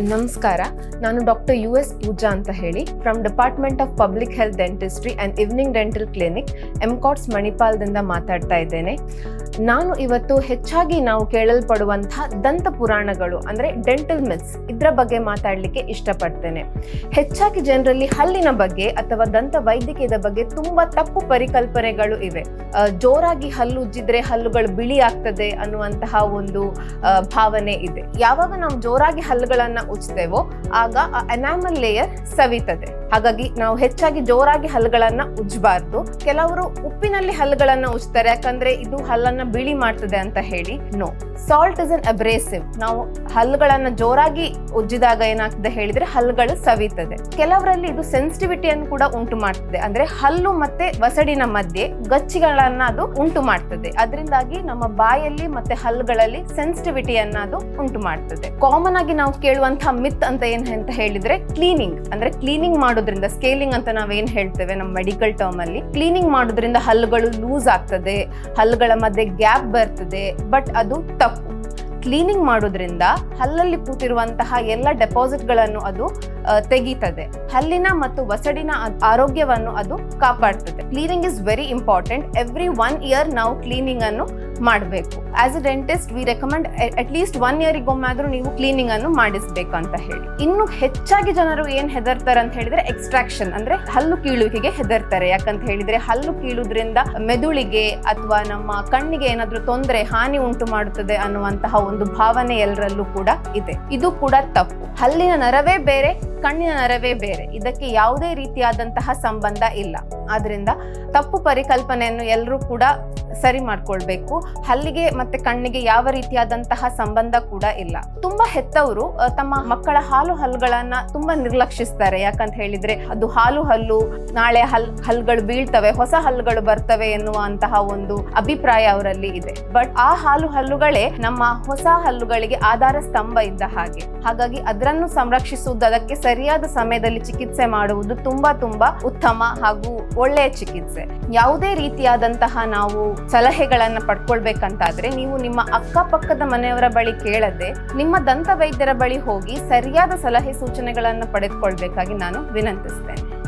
ನಮಸ್ಕಾರ. ನಾನು doctor U S Pooja ಅಂತ ಹೇಳಿ from department of public health dentistry and evening dental clinic ಎಮ್ಕಾಟ್ಸ್ ಮಣಿಪಾಲ್ದಿಂದ ಮಾತಾಡ್ತಾ ಇದ್ದೇನೆ. ನಾನು ಇವತ್ತು ಹೆಚ್ಚಾಗಿ ನಾವು ಕೇಳಲ್ಪಡುವಂತಹ ದಂತ ಪುರಾಣಗಳು, ಅಂದರೆ ಡೆಂಟಲ್ ಮಿತ್ಸ್ ಇದರ ಬಗ್ಗೆ ಮಾತಾಡಲಿಕ್ಕೆ ಇಷ್ಟಪಡ್ತೇನೆ. ಹೆಚ್ಚಾಗಿ ಜನರಲ್ಲಿ ಹಲ್ಲಿನ ಬಗ್ಗೆ ಅಥವಾ ದಂತ ವೈದ್ಯಕೀಯದ ಬಗ್ಗೆ ತುಂಬಾ ತಪ್ಪು ಪರಿಕಲ್ಪನೆಗಳು ಇವೆ. ಜೋರಾಗಿ ಹಲ್ಲು ಉಜ್ಜಿದ್ರೆ ಹಲ್ಲುಗಳು ಬಿಳಿ ಆಗ್ತದೆ ಅನ್ನುವಂತಹ ಒಂದು ಭಾವನೆ ಇದೆ. ಯಾವಾಗ ನಾವು ಜೋರಾಗಿ ಹಲ್ಲುಗಳನ್ನ ಉಜ್ತೇವೋ ಆಗ ಆ ಎನಾಮಲ್ ಲೇಯರ್ ಸವಿತದೆ. ಹಾಗಾಗಿ ನಾವು ಹೆಚ್ಚಾಗಿ ಜೋರಾಗಿ ಹಲ್ಲುಗಳನ್ನ ಉಜ್ಜಬಾರ್ದು ಕೆಲವರು ಉಪ್ಪಿನಲ್ಲಿ ಹಲ್ಲುಗಳನ್ನ ಉಜ್ತಾರೆ, ಯಾಕಂದ್ರೆ ಇದು ಹಲ್ಲನ್ನ ಬಿಳಿ ಮಾಡ್ತದೆ ಅಂತ ಹೇಳಿ no. Salt is an abrasive ನಾವು ಹಲ್ಲುಗಳನ್ನ ಜೋರಾಗಿ ಉಜ್ಜಿದಾಗ ಏನಾಗ್ತದೆ ಹೇಳಿದ್ರೆ ಹಲ್ಲುಗಳು ಸವಿತದೆ. ಕೆಲವರಲ್ಲಿ ಇದು ಸೆನ್ಸಿಟಿವಿಟಿಯನ್ನು ಕೂಡ ಉಂಟು ಮಾಡ್ತದೆ. ಅಂದ್ರೆ ಹಲ್ಲು ಮತ್ತೆ ವಸಡಿನ ಮಧ್ಯೆ ಗಚ್ಚಿಗಳನ್ನ ಅದು ಉಂಟು ಮಾಡ್ತದೆ. ಅದರಿಂದಾಗಿ ನಮ್ಮ ಬಾಯಲ್ಲಿ ಮತ್ತೆ ಹಲ್ಲುಗಳಲ್ಲಿ ಸೆನ್ಸಿಟಿವಿಟಿಯನ್ನ ಅದು ಉಂಟು ಮಾಡ್ತದೆ. ಕಾಮನ್ ಆಗಿ ನಾವು ಕೇಳುವಂತಹ ಮಿತ್ ಅಂತ ಏನ್ ಅಂತ ಹೇಳಿದ್ರೆ ಕ್ಲೀನಿಂಗ್ ಅಂದ್ರೆ ಕ್ಲೀನಿಂಗ್ ಮಾಡೋದ್ರಿಂದ ಸ್ಕೇಲಿಂಗ್ ಅಂತ ನಾವೇನ್ ಹೇಳ್ತೇವೆ ನಮ್ಮ ಮೆಡಿಕಲ್ ಟರ್ಮ್ ಅಲ್ಲಿ? ಕ್ಲೀನಿಂಗ್ ಮಾಡೋದ್ರಿಂದ ಹಲ್ಲುಗಳು ಲೂಸ್ ಆಗ್ತದೆ, ಹಲ್ಲುಗಳ ಮಧ್ಯೆ ಗ್ಯಾಪ್ ಬರ್ತದೆ ಬಟ್ ಅದು ತಪ್ಪು. ಕ್ಲೀನಿಂಗ್ ಮಾಡೋದ್ರಿಂದ ಹಲ್ಲಲ್ಲಿ ಕೂತಿರುವಂತಹ ಎಲ್ಲ ಡೆಪಾಸಿಟ್ಗಳನ್ನು ಅದು ತೆಗಿತದೆ. ಹಲ್ಲಿನ ಮತ್ತು ವಸಡಿನ ಆರೋಗ್ಯವನ್ನು ಅದು ಕಾಪಾಡ್ತದೆ. Cleaning is very important every one year ನಾವು ಕ್ಲೀನಿಂಗ್ ಅನ್ನು ಮಾಡಬೇಕು. As a dentist we recommend at least one ಇಯರಿಗೊಮ್ಮೆ ಆದರೂ ನೀವು ಕ್ಲೀನಿಂಗ್ ಅನ್ನು ಮಾಡಿಸಬೇಕು ಅಂತ ಹೇಳಿ. ಇನ್ನು ಹೆಚ್ಚಾಗಿ ಜನರು ಏನ್ ಹೆದರ್ತಾರೆ ಅಂತ ಹೇಳಿದ್ರೆ ಎಕ್ಸ್ಟ್ರಾಕ್ಷನ್ ಅಂದ್ರೆ ಹಲ್ಲು ಕೀಳುವಿಕೆಗೆ ಹೆದರ್ತಾರೆ. ಯಾಕಂತ ಹೇಳಿದ್ರೆ ಹಲ್ಲು ಕೀಳುದ್ರಿಂದ ಮೆದುಳಿಗೆ ಅಥವಾ ನಮ್ಮ ಕಣ್ಣಿಗೆ ಏನಾದ್ರೂ ತೊಂದರೆ, ಹಾನಿ ಉಂಟು ಮಾಡುತ್ತದೆ ಅನ್ನುವಂತಹ ಒಂದು ಭಾವನೆ ಎಲ್ಲರಲ್ಲೂ ಕೂಡ ಇದೆ. ಇದು ಕೂಡ ತಪ್ಪು. ಹಲ್ಲಿನ ನರವೇ ಬೇರೆ, ಕಣ್ಣಿನ ನರವೇ ಬೇರೆ. ಇದಕ್ಕೆ ಯಾವುದೇ ರೀತಿಯಾದಂತಹ ಸಂಬಂಧ ಇಲ್ಲ. ಆದ್ರಿಂದ ತಪ್ಪು ಪರಿಕಲ್ಪನೆಯನ್ನು ಎಲ್ಲರೂ ಕೂಡ ಸರಿ ಮಾಡ್ಕೊಳ್ಬೇಕು. ಹಲ್ಲಿಗೆ ಮತ್ತೆ ಕಣ್ಣಿಗೆ ಯಾವ ರೀತಿಯಾದಂತಹ ಸಂಬಂಧ ಕೂಡ ಇಲ್ಲ. ತುಂಬಾ ಹೆತ್ತವರು ತಮ್ಮ ಮಕ್ಕಳ ಹಾಲು ಹಲ್ಲುಗಳನ್ನ ತುಂಬಾ ನಿರ್ಲಕ್ಷಿಸ್ತಾರೆ. ಯಾಕಂತ ಹೇಳಿದ್ರೆ ಅದು ಹಾಲು ಹಲ್ಲು, ನಾಳೆ ಹಲ್, ಹಲ್ಲುಗಳು ಬೀಳ್ತವೆ, ಹೊಸ ಹಲ್ಲುಗಳು ಬರ್ತವೆ ಎನ್ನುವಂತಹ ಒಂದು ಅಭಿಪ್ರಾಯ ಅವರಲ್ಲಿ ಇದೆ. ಬಟ್ ಆ ಹಾಲು ಹಲ್ಲುಗಳೇ ನಮ್ಮ ಹೊಸ ಹಲ್ಲುಗಳಿಗೆ ಆಧಾರ ಸ್ತಂಭ ಇದ್ದ ಹಾಗೆ. ಹಾಗಾಗಿ ಅದರನ್ನು ಸಂರಕ್ಷಿಸುವುದು, ಅದಕ್ಕೆ ಸರಿಯಾದ ಸಮಯದಲ್ಲಿ ಚಿಕಿತ್ಸೆ ಮಾಡುವುದು ತುಂಬಾ ತುಂಬಾ ಉತ್ತಮ ಹಾಗೂ ಒಳ್ಳೆಯ ಚಿಕಿತ್ಸೆ. ಯಾವುದೇ ರೀತಿಯಾದಂತಹ ನಾವು ಸಲಹೆಗಳನ್ನ ಪಡ್ಕೊಳ್ಬೇಕಂತಾದ್ರೆ ನೀವು ನಿಮ್ಮ ಅಕ್ಕಪಕ್ಕದ ಮನೆಯವರ ಬಳಿ ಕೇಳದೆ ನಿಮ್ಮ ದಂತ ವೈದ್ಯರ ಬಳಿ ಹೋಗಿ ಸರಿಯಾದ ಸಲಹೆ ಸೂಚನೆಗಳನ್ನು ಪಡೆದುಕೊಳ್ಬೇಕಾಗಿ ನಾನು ವಿನಂತಿಸ್ತೇನೆ.